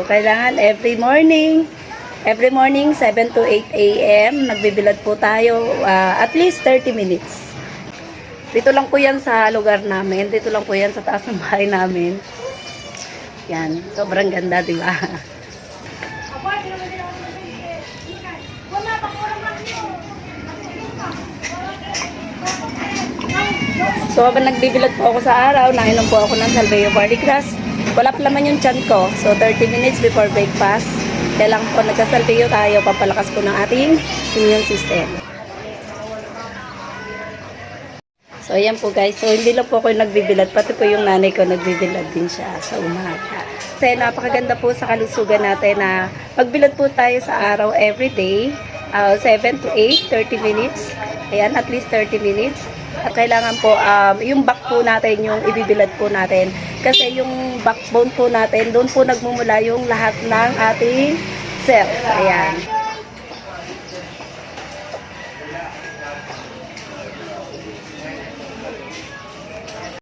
So, kailangan every morning, every morning 7 to 8 a.m. nagbibilad po tayo ah, at least 30 minutes. Dito lang po yan sa lugar namin. Dito lang po yan sa taas ng bahay namin. Yan. Sobrang ganda, di ba? So, habang nagbibilad po ako sa araw, nainom po ako ng Salveo Barley Grass. Wala pa naman yung chan ko. So, 30 minutes before breakfast, kailangan po nagsasalveo tayo, papalakas po ng ating immune system. So, ayan po guys. So, hindi lang po ako yung nagbibilad. Pati po yung nanay ko nagbibilad din siya sa umaga. Kasi napakaganda po sa kalusugan natin na magbilad po tayo sa araw every day. Uh, 7 to 8, 30 minutes. Ayan, at least 30 minutes. At kailangan po, um, yung back po natin, yung ibibilad po natin. Kasi yung backbone po natin, doon po nagmumula yung lahat ng ating cells. Ayan.